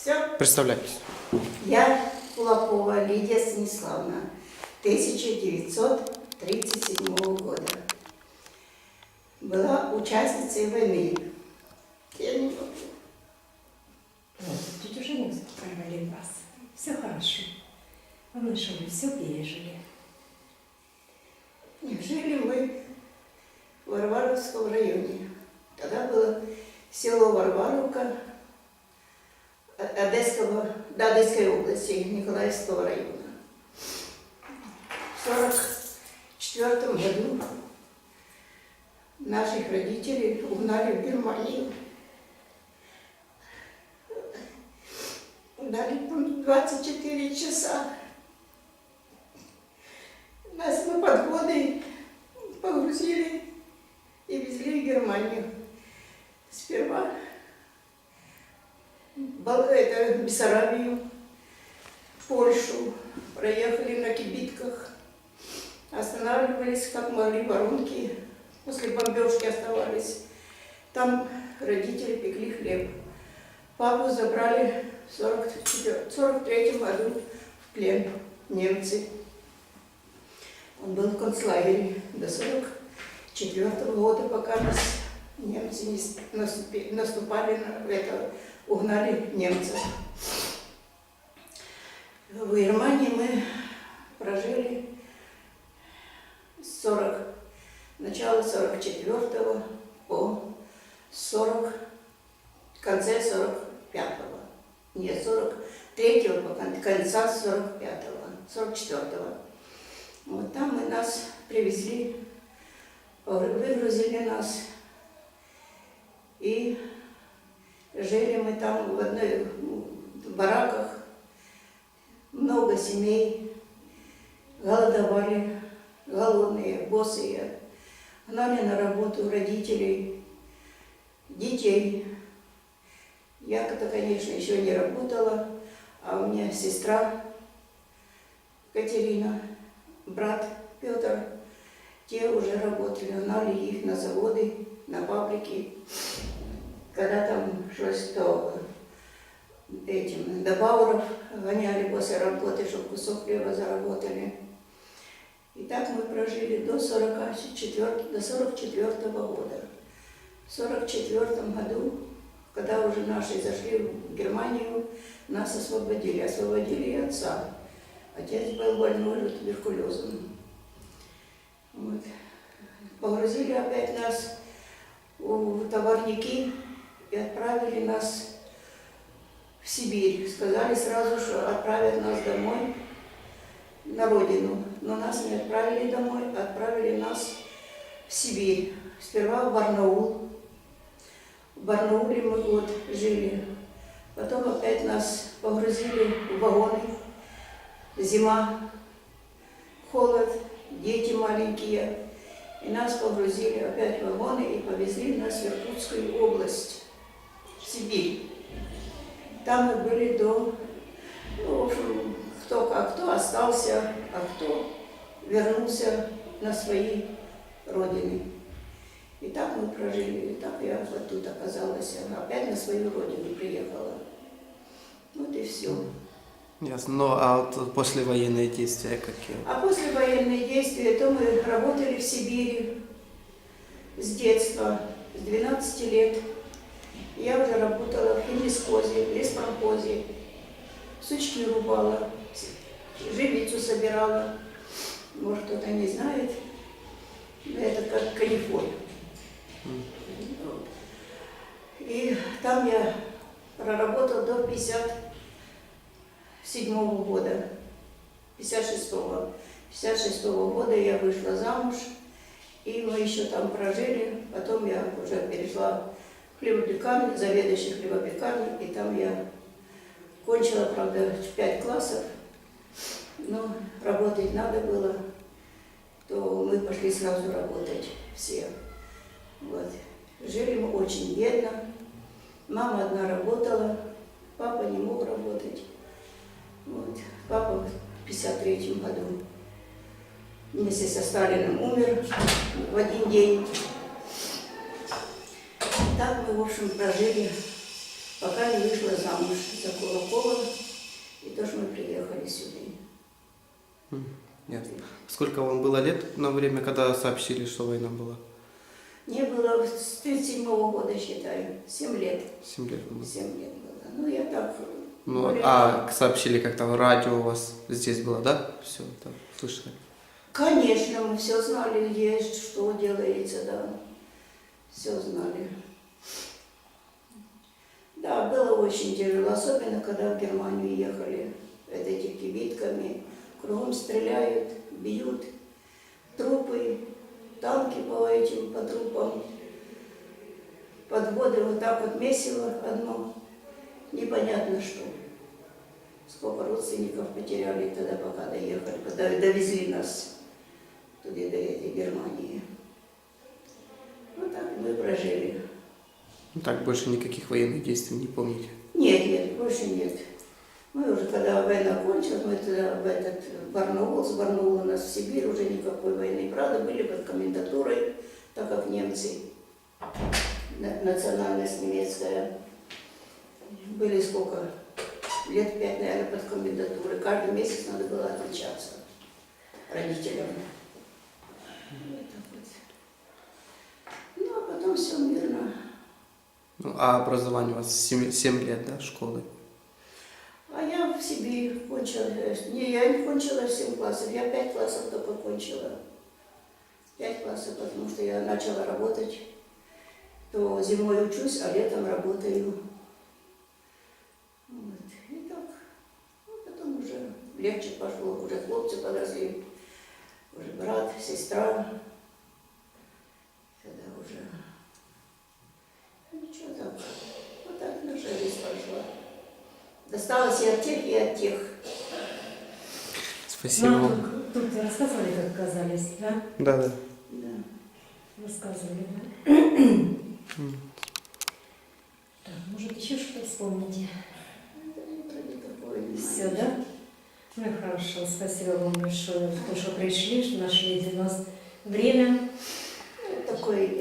Все? Представляйтесь. Я Кулакова Лидия Станиславовна, 1937 года. Была участницей войны. Я не могу. Вот, тетя Женя успокаивали вас. Все хорошо. Главное, что вы все пережили. Жили мы в Варваровском районе. Тогда было село Варваровка О- Одесского, да, Одесской области, Николаевского района. В 1944 году наших родителей угнали в Германию. Дали там 24 часа. Нас на подводы погрузили и везли в Германию. Сперва это, Бессарабию, Польшу, проехали на кибитках, останавливались как могли, воронки, после бомбежки оставались. Там родители пекли хлеб. Папу забрали в 1943 году в плен немцы. Он был в концлагере до 44 года, пока нас немцы не наступали на это, угнали немцев. В Германии мы прожили с 40, начала 44 по 40, в конце 45-го. Нет, 43 по кон- конца 45-го, 44-го. Вот там мы нас привезли, выгрузили нас. И жили мы там в одной в бараках, много семей, голодовали, голодные, босые, гнали на работу родителей, детей. Я-то, конечно, еще не работала, а у меня сестра Катерина, брат Петр, те уже работали, гнали их на заводы, на фабрики. Когда там что-то то этим до Бауров гоняли после работы, чтобы кусок хлеба заработали. И так мы прожили до 44, до 44 года. В 44 году, когда уже наши зашли в Германию, нас освободили. Освободили и отца. Отец был больной уже туберкулезом. Вот. Погрузили опять нас в товарники и отправили нас в Сибирь. Сказали сразу, что отправят нас домой, на родину. Но нас не отправили домой, а отправили нас в Сибирь. Сперва в Барнаул. В Барнауле мы год жили. Потом опять нас погрузили в вагоны. Зима, холод, дети маленькие. И нас погрузили опять в вагоны и повезли нас в Иркутскую область, Сибирь. Там мы были до, ну, в общем, кто как, кто остался, а кто вернулся на свои родины. И так мы прожили, и так я вот тут оказалась, опять на свою родину приехала. Вот и все. Ясно. Ну, а вот послевоенные действия какие? А после военные действия, то мы работали в Сибири с детства, с 12 лет. Я уже работала в химисхозе, в леспромхозе, сучки рубала, живицу собирала. Может, кто-то не знает, но это как канифоль. И там я проработала до 57 года. 56-го. 56-го года я вышла замуж, и мы еще там прожили. Потом я уже перешла в хлебопекарню, заведующий хлебопекарню, и там я кончила, правда, 5 классов, но работать надо было, то мы пошли сразу работать все. Вот. Жили мы очень бедно. Мама одна работала, папа не мог работать. Вот. Папа в 53 году вместе со Сталиным умер в один день. Мы, в общем, прожили, пока не вышла замуж за Кулакова. сюда. Ясно. Сколько вам было лет на время, когда сообщили, что война была? Мне было с 37 года, считаю, 7 лет. Семь лет было. 7 лет было. Ну, я так... Ну, более- а сообщили как-то в радио у вас здесь было, да? Все, да, слышали. Конечно, мы все знали, где что делается, да. Все знали. Да, было очень тяжело, особенно когда в Германию ехали. Эти кибитками. Кругом стреляют, бьют. Трупы, танки по этим, по трупам. Подводы вот так вот месиво одно. Непонятно что. Сколько родственников потеряли тогда, пока доехали, когда довезли нас туда, до этой Германии. Вот так мы прожили. Так, больше никаких военных действий не помните. Нет, больше нет. Мы уже, когда война кончилась, мы тогда в этот Барнаул, с Барнаула нас в Сибирь, уже никакой войны. Правда, были под комендатурой, так как немцы, на- национальность немецкая, были сколько? Лет пять, наверное, под комендатурой. Каждый месяц надо было отличаться родителям. Вот так вот. Ну, а потом все мирно. Ну, а образование у вас 7, лет, да, школы? А я в Сибирь кончила. э, Не, я не кончила 7 классов, я 5 классов только кончила. 5 классов, потому что я начала работать. То зимой учусь, а летом работаю. Вот. И так. Ну, потом уже легче пошло, уже хлопцы подросли. Уже брат, сестра. Когда уже... Ничего так. Вот так наша жизнь пошла. Досталось и от тех, и от тех. Спасибо Нам вам. тут, тут рассказывали, как оказались, да? Да, да. Да. Рассказывали, да? Так, может, еще что-то вспомните? Это не вроде такое не Все, да? Ну и хорошо, спасибо вам большое, то, что пришли, что нашли для нас время. Ну, дело.